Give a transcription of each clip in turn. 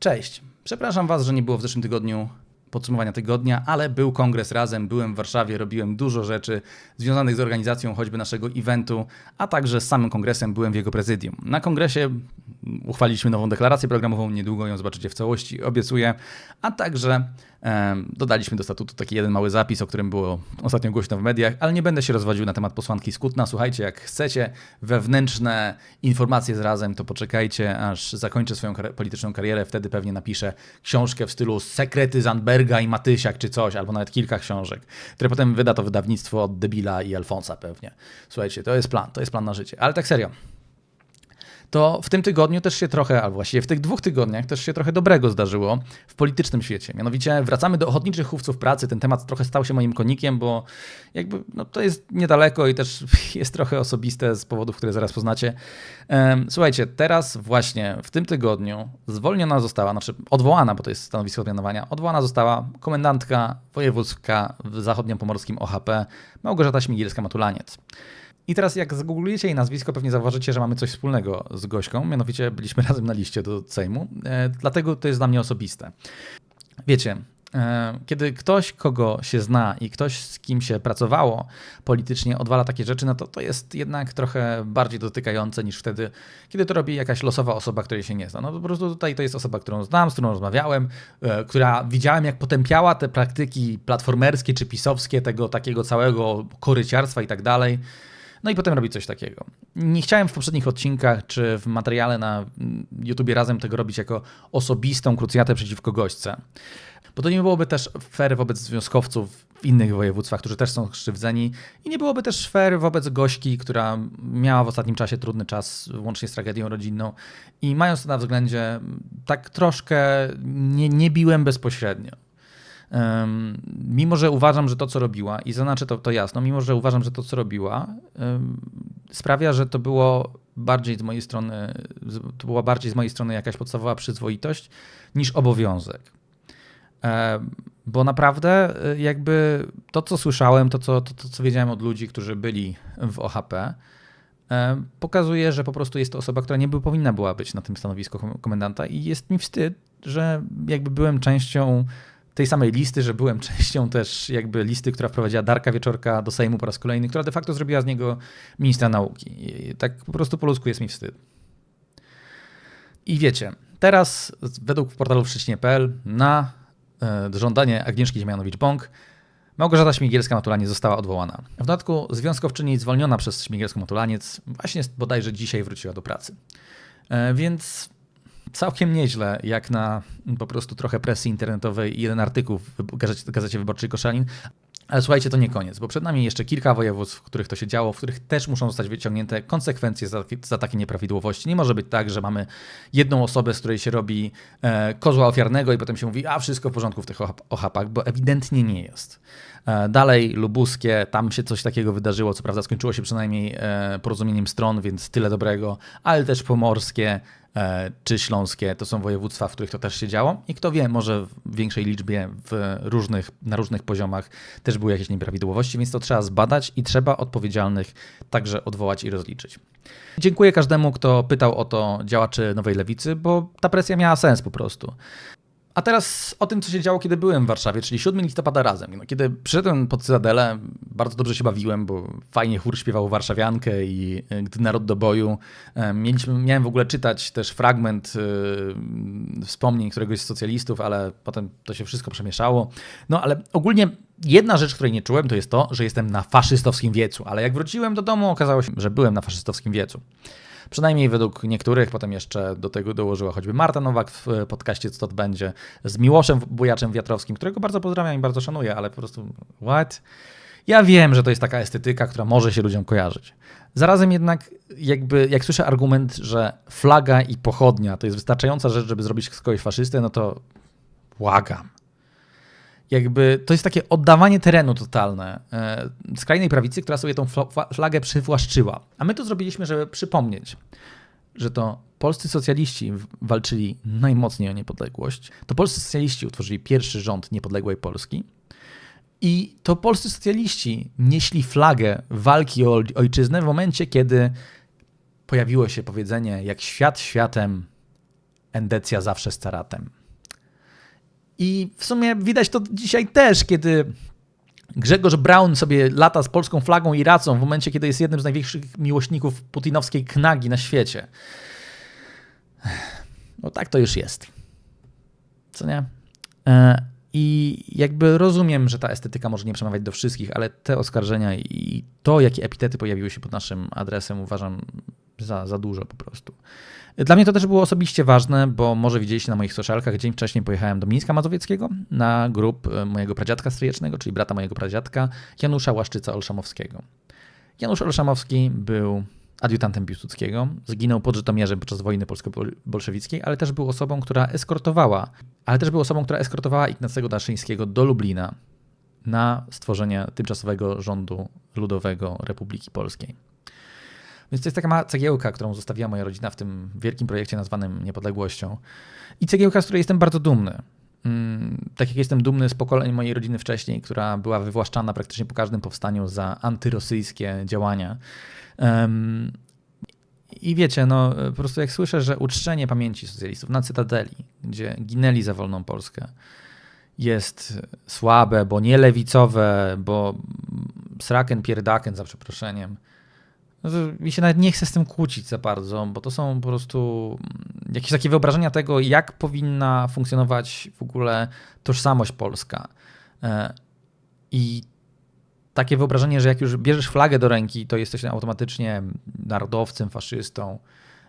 Cześć. Przepraszam Was, że nie było w zeszłym tygodniu podsumowania tygodnia, ale był kongres razem, byłem w Warszawie, robiłem dużo rzeczy związanych z organizacją choćby naszego eventu, a także z samym kongresem byłem w jego prezydium. Na kongresie uchwaliliśmy nową deklarację programową, niedługo ją zobaczycie w całości, obiecuję, a także dodaliśmy do statutu taki jeden mały zapis, o którym było ostatnio głośno w mediach, ale nie będę się rozwodził na temat posłanki Skutna. Słuchajcie, jak chcecie wewnętrzne informacje z razem, to poczekajcie, aż zakończę swoją kar polityczną karierę, wtedy pewnie napiszę książkę w stylu Sekrety Zandberga i Matysiak czy coś, albo nawet kilka książek, które potem wyda to wydawnictwo od Debila i Alfonsa pewnie. Słuchajcie, to jest plan, to jest plan na życie. Ale tak serio, to w tym tygodniu też się trochę, albo właściwie w tych dwóch tygodniach też się trochę dobrego zdarzyło w politycznym świecie. Mianowicie wracamy do ochotniczych chówców pracy. Ten temat trochę stał się moim konikiem, bo jakby no, to jest niedaleko i też jest trochę osobiste z powodów, które zaraz poznacie. Słuchajcie, teraz właśnie w tym tygodniu zwolniona została, znaczy odwołana, bo to jest stanowisko mianowania, odwołana została komendantka wojewódzka w zachodniopomorskim OHP Małgorzata Śmigielska-Matulaniec. I teraz jak zgooglujecie jej nazwisko, pewnie zauważycie, że mamy coś wspólnego z Gośką, mianowicie byliśmy razem na liście do Sejmu, e, dlatego to jest dla mnie osobiste. Wiecie, e, kiedy ktoś, kogo się zna i ktoś, z kim się pracowało politycznie, odwala takie rzeczy, no to to jest jednak trochę bardziej dotykające niż wtedy, kiedy to robi jakaś losowa osoba, której się nie zna. No po prostu tutaj to jest osoba, którą znam, z którą rozmawiałem, e, która widziałem, jak potępiała te praktyki platformerskie czy pisowskie, tego takiego całego koryciarstwa i tak dalej. No i potem robi coś takiego. Nie chciałem w poprzednich odcinkach czy w materiale na YouTubie razem tego robić jako osobistą krucjatę przeciwko gośce. Bo to nie byłoby też fair wobec związkowców w innych województwach, którzy też są krzywdzeni i nie byłoby też fair wobec gośki, która miała w ostatnim czasie trudny czas, łącznie z tragedią rodzinną i mając to na względzie, tak troszkę nie, nie biłem bezpośrednio. Mimo, że uważam, że to, co robiła, i zaznaczę to, to jasno, mimo, że uważam, że to, co robiła, sprawia, że to było bardziej z mojej strony, to była bardziej z mojej strony jakaś podstawowa przyzwoitość niż obowiązek. Bo naprawdę e, jakby to, co słyszałem, to co, to, to, co wiedziałem od ludzi, którzy byli w OHP, pokazuje, że po prostu jest to osoba, która nie by, powinna była być na tym stanowisku komendanta i jest mi wstyd, że jakby byłem częścią tej samej listy, że byłem częścią też jakby listy, która wprowadziła Darka Wieczorka do Sejmu po raz kolejny, która de facto zrobiła z niego ministra nauki. I tak po prostu po ludzku jest mi wstyd. I wiecie, teraz według portalu wszycznie.pl na e, żądanie Agnieszki Ziemianowicz-Bąk Małgorzata Śmigielska-Matulaniec została odwołana. W dodatku związkowczyni zwolniona przez Śmigielską-Matulaniec właśnie bodajże dzisiaj wróciła do pracy. E, więc całkiem nieźle, jak na po prostu trochę presji internetowej i jeden artykuł w gazecie, gazecie Wyborczej Koszalin. Ale słuchajcie, to nie koniec, bo przed nami jeszcze kilka województw, w których to się działo, w których też muszą zostać wyciągnięte konsekwencje za, za takie nieprawidłowości. Nie może być tak, że mamy jedną osobę, z której się robi e, kozła ofiarnego i potem się mówi, a wszystko w porządku w tych ochapach, bo ewidentnie nie jest. E, dalej lubuskie, tam się coś takiego wydarzyło, co prawda skończyło się przynajmniej e, porozumieniem stron, więc tyle dobrego, ale też pomorskie, E, czy śląskie. To są województwa, w których to też się działo i kto wie, może w większej liczbie w różnych, na różnych poziomach też były jakieś nieprawidłowości, więc to trzeba zbadać i trzeba odpowiedzialnych także odwołać i rozliczyć. Dziękuję każdemu, kto pytał o to działaczy Nowej Lewicy, bo ta presja miała sens po prostu. A teraz o tym, co się działo, kiedy byłem w Warszawie, czyli 7 listopada razem. No, kiedy przyszedłem pod Cytadelę, bardzo dobrze się bawiłem, bo fajnie chór śpiewał warszawiankę i e, gdy naród do boju. E, mieliśmy, miałem w ogóle czytać też fragment yy, wspomnień któregoś z socjalistów, ale potem to się wszystko przemieszało. No ale ogólnie jedna rzecz, której nie czułem, to jest to, że jestem na faszystowskim wiecu. Ale jak wróciłem do domu, okazało się, że byłem na faszystowskim wiecu. Przynajmniej według niektórych, potem jeszcze do tego dołożyła choćby Marta Nowak w podcaście Co to będzie z Miłoszem Bujaczem Wiatrowskim, którego bardzo pozdrawiam i bardzo szanuję, ale po prostu what? Ja wiem, że to jest taka estetyka, która może się ludziom kojarzyć. Zarazem jednak, jakby, jak słyszę argument, że flaga i pochodnia to jest wystarczająca rzecz, żeby zrobić z kogoś faszystę, no to błagam jakby to jest takie oddawanie terenu totalne e, skrajnej prawicy, która sobie tą flagę przywłaszczyła. A my to zrobiliśmy, żeby przypomnieć, że to polscy socjaliści walczyli najmocniej o niepodległość, to polscy socjaliści utworzyli pierwszy rząd niepodległej Polski i to polscy socjaliści nieśli flagę walki o ojczyznę w momencie, kiedy pojawiło się powiedzenie, jak świat światem, endecja zawsze z caratem. I w sumie widać to dzisiaj też, kiedy Grzegorz Braun sobie lata z polską flagą i racą w momencie, kiedy jest jednym z największych miłośników putinowskiej knagi na świecie. No tak to już jest. Co nie? E, I jakby rozumiem, że ta estetyka może nie przemawiać do wszystkich, ale te oskarżenia i to, jakie epitety pojawiły się pod naszym adresem, uważam za, za dużo po prostu. Dla mnie to też było osobiście ważne, bo może widzieliście na moich socialkach, dzień wcześniej pojechałem do Mińska Mazowieckiego na grup e, mojego pradziadka stryjecznego, czyli brata mojego pradziadka, Janusza Łaszczyca-Olszamowskiego. Janusz Olszamowski był adiutantem Piłsudskiego, zginął pod Żytomierzem podczas wojny polsko-bolszewickiej, ale też był osobą, która eskortowała, ale też był osobą, która eskortowała Ignacego Daszyńskiego do Lublina na stworzenie tymczasowego rządu ludowego Republiki Polskiej. Więc to jest taka mała cegiełka, którą zostawiła moja rodzina w tym wielkim projekcie nazwanym Niepodległością. I cegiełka, z której jestem bardzo dumny. Mm, tak jak jestem dumny z pokoleń mojej rodziny wcześniej, która była wywłaszczana praktycznie po każdym powstaniu za antyrosyjskie działania. I wiecie, no po prostu jak słyszę, że uczczenie pamięci socjalistów na Cytadeli, gdzie ginęli za wolną Polskę, jest słabe, bo nie lewicowe, bo sraken pierdaken za przeproszeniem, no mi się nawet nie chce z tym kłócić za bardzo, bo to są po prostu jakieś takie wyobrażenia tego, jak powinna funkcjonować w ogóle tożsamość polska. E, I takie wyobrażenie, że jak już bierzesz flagę do ręki, to jesteś automatycznie narodowcem, faszystą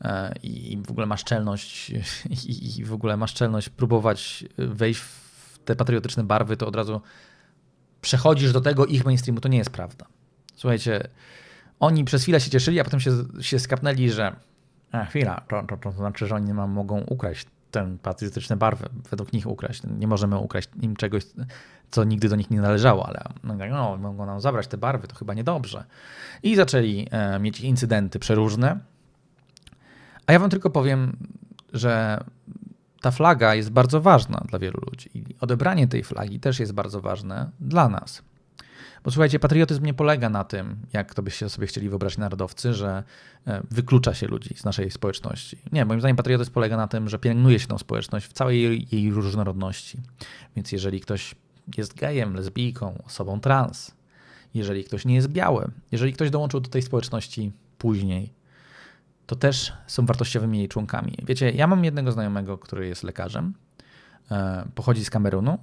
e, i w ogóle masz czelność i w ogóle masz czelność próbować wejść w te patriotyczne barwy, to od razu przechodzisz do tego ich mainstreamu. To nie jest prawda. Słuchajcie, oni przez chwilę się cieszyli, a potem się, się skapnęli, że a chwila, to, to, to znaczy, że oni nam mogą ukraść ten patriotyczne barwy, według nich ukraść. Nie możemy ukraść im czegoś, co nigdy do nich nie należało, ale no mogą nam zabrać te barwy, to chyba niedobrze. I zaczęli e, mieć incydenty przeróżne. A ja wam tylko powiem, że ta flaga jest bardzo ważna dla wielu ludzi i odebranie tej flagi też jest bardzo ważne dla nas. Bo słuchajcie, patriotyzm nie polega na tym, jak to byście sobie chcieli wyobrazić narodowcy, że e, wyklucza się ludzi z naszej społeczności. Nie, moim zdaniem patriotyzm polega na tym, że pielęgnuje się tą społeczność w całej jej, różnorodności. Więc jeżeli ktoś jest gejem, lesbijką, osobą trans, jeżeli ktoś nie jest biały, jeżeli ktoś dołączył do tej społeczności później, to też są wartościowymi jej członkami. Wiecie, ja mam jednego znajomego, który jest lekarzem, e, pochodzi z Kamerunu,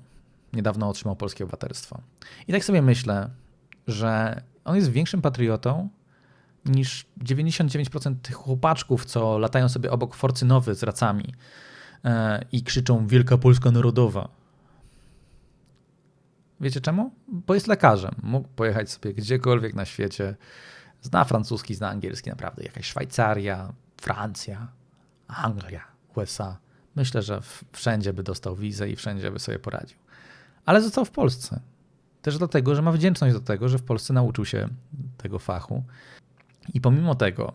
niedawno otrzymał polskie obywatelstwo. I tak sobie myślę, że on jest większym patriotą niż 99% tych chłopaczków, co latają sobie obok Forcynowy z racami e, i krzyczą Wielka Polska Narodowa. Wiecie czemu? Bo jest lekarzem. Mógł pojechać sobie gdziekolwiek na świecie. Zna francuski, zna angielski, naprawdę. Jakaś Szwajcaria, Francja, Anglia, USA. Myślę, że wszędzie by dostał wizę i wszędzie by sobie poradził ale został w Polsce. Też dlatego, że ma wdzięczność do tego, że w Polsce nauczył się tego fachu. I pomimo tego,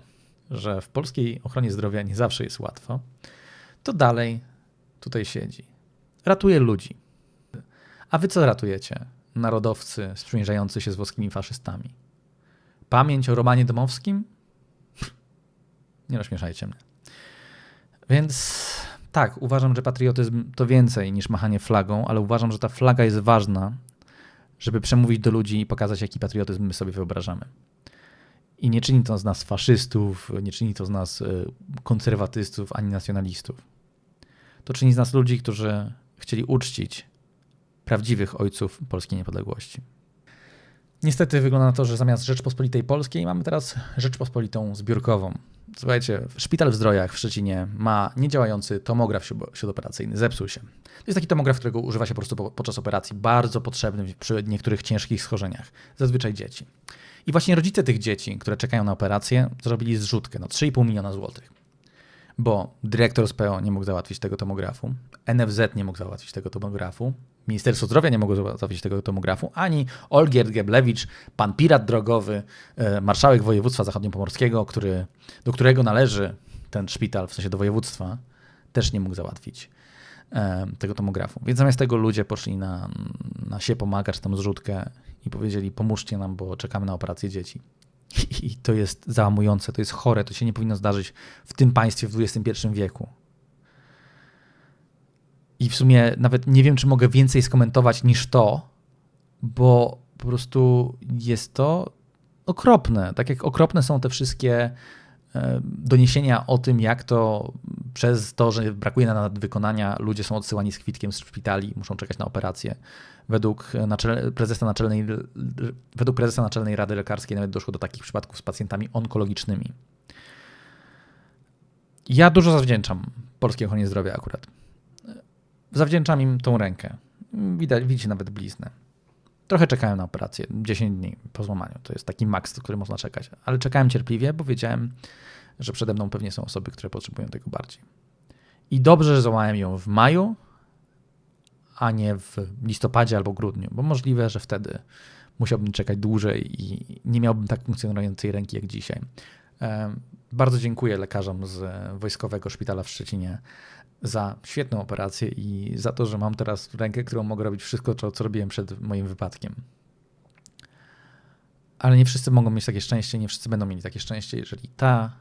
że w polskiej ochronie zdrowia nie zawsze jest łatwo, to dalej tutaj siedzi. Ratuje ludzi. A wy co ratujecie? Narodowcy sprzymierzający się z włoskimi faszystami. Pamięć o Romanie Domowskim? Nie rozśmieszajcie mnie. Więc tak, uważam, że patriotyzm to więcej niż machanie flagą, ale uważam, że ta flaga jest ważna, żeby przemówić do ludzi i pokazać, jaki patriotyzm my sobie wyobrażamy. I nie czyni to z nas faszystów, nie czyni to z nas e, konserwatystów ani nacjonalistów. To czyni z nas ludzi, którzy chcieli uczcić prawdziwych ojców polskiej niepodległości. Niestety wygląda na to, że zamiast Rzeczpospolitej Polskiej mamy teraz Rzeczpospolitą zbiórkową. Słuchajcie, szpital w Zdrojach w Szczecinie ma niedziałający tomograf śródoperacyjny, zepsuł się. To jest taki tomograf, którego używa się po prostu podczas operacji, bardzo potrzebny przy niektórych ciężkich schorzeniach, zazwyczaj dzieci. I właśnie rodzice tych dzieci, które czekają na operację, zrobili zrzutkę na 3,5 miliona złotych. Bo dyrektor z PO nie mógł załatwić tego tomografu, NFZ nie mógł załatwić tego tomografu, Ministerstwo Zdrowia nie mogło załatwić tego tomografu, ani Olgierd Geblewicz, pan pirat drogowy, e, marszałek województwa zachodniopomorskiego, który, do którego należy ten szpital, w sensie do województwa, też nie mógł załatwić e, tego tomografu. Więc zamiast tego ludzie poszli na, na się pomagać, tam zrzutkę i powiedzieli pomóżcie nam, bo czekamy na operację dzieci. I to jest załamujące, to jest chore, to się nie powinno zdarzyć w tym państwie w XXI wieku. I w sumie nawet nie wiem, czy mogę więcej skomentować niż to, bo po prostu jest to okropne. Tak jak okropne są te wszystkie e, doniesienia o tym, jak to przez to, że brakuje nadwykonania, ludzie są odsyłani z kwitkiem z szpitali, muszą czekać na operację. Według, naczel, prezesa naczelnej, według prezesa Naczelnej Rady Lekarskiej nawet doszło do takich przypadków z pacjentami onkologicznymi. Ja dużo zawdzięczam polskiej ochronie zdrowia akurat. Zawdzięczam im tą rękę. Widać, widzicie nawet bliznę. Trochę czekałem na operację, 10 dni po złamaniu. To jest taki maks, który można czekać. Ale czekałem cierpliwie, bo wiedziałem, że przede mną pewnie są osoby, które potrzebują tego bardziej. I dobrze, że złamałem ją w maju, a nie w listopadzie albo grudniu, bo możliwe, że wtedy musiałbym czekać dłużej i nie miałbym tak funkcjonującej ręki jak dzisiaj. Bardzo dziękuję lekarzom z Wojskowego Szpitala w Szczecinie za świetną operację i za to, że mam teraz rękę, którą mogę robić wszystko, co, co robiłem przed moim wypadkiem. Ale nie wszyscy mogą mieć takie szczęście, nie wszyscy będą mieli takie szczęście, jeżeli ta,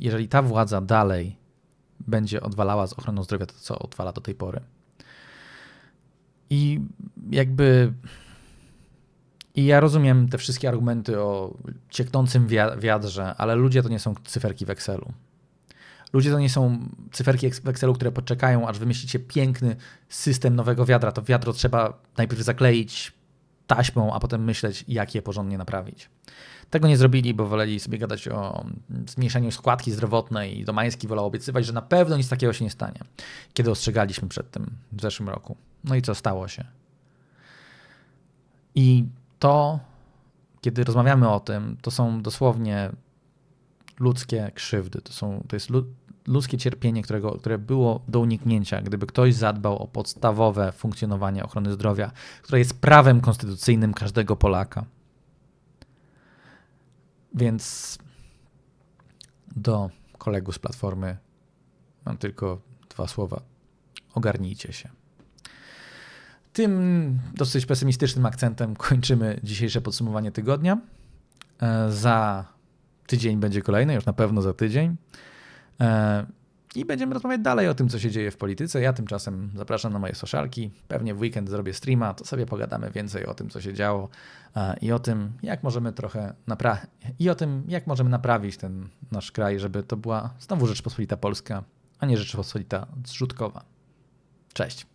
jeżeli ta władza dalej będzie odwalała z ochroną zdrowia to, co odwala do tej pory. I jakby. I ja rozumiem te wszystkie argumenty o cieknącym wiadrze, ale ludzie to nie są cyferki w Excelu. Ludzie to nie są cyferki w Excelu, które poczekają, aż wymyślicie piękny system nowego wiadra. To wiadro trzeba najpierw zakleić taśmą, a potem myśleć, jak je porządnie naprawić. Tego nie zrobili, bo woleli sobie gadać o zmniejszeniu składki zdrowotnej i Domański wolał obiecywać, że na pewno nic takiego się nie stanie, kiedy ostrzegaliśmy przed tym w zeszłym roku. No i co stało się? I to, kiedy rozmawiamy o tym, to są dosłownie ludzkie krzywdy. To, są, to jest ludzkie cierpienie, którego, które było do uniknięcia, gdyby ktoś zadbał o podstawowe funkcjonowanie ochrony zdrowia, które jest prawem konstytucyjnym każdego Polaka. Więc do kolegów z Platformy mam tylko dwa słowa. Ogarnijcie się. Tym dosyć pesymistycznym akcentem kończymy dzisiejsze podsumowanie tygodnia. E, za tydzień będzie kolejny, już na pewno za tydzień. E, I będziemy rozmawiać dalej o tym, co się dzieje w polityce. Ja tymczasem zapraszam na moje socialki. Pewnie w weekend zrobię streama, to sobie pogadamy więcej o tym, co się działo e, i o tym, jak możemy trochę i o tym, jak możemy naprawić ten nasz kraj, żeby to była znowu Rzeczpospolita Polska, a nie Rzeczpospolita zrzutkowa. Cześć.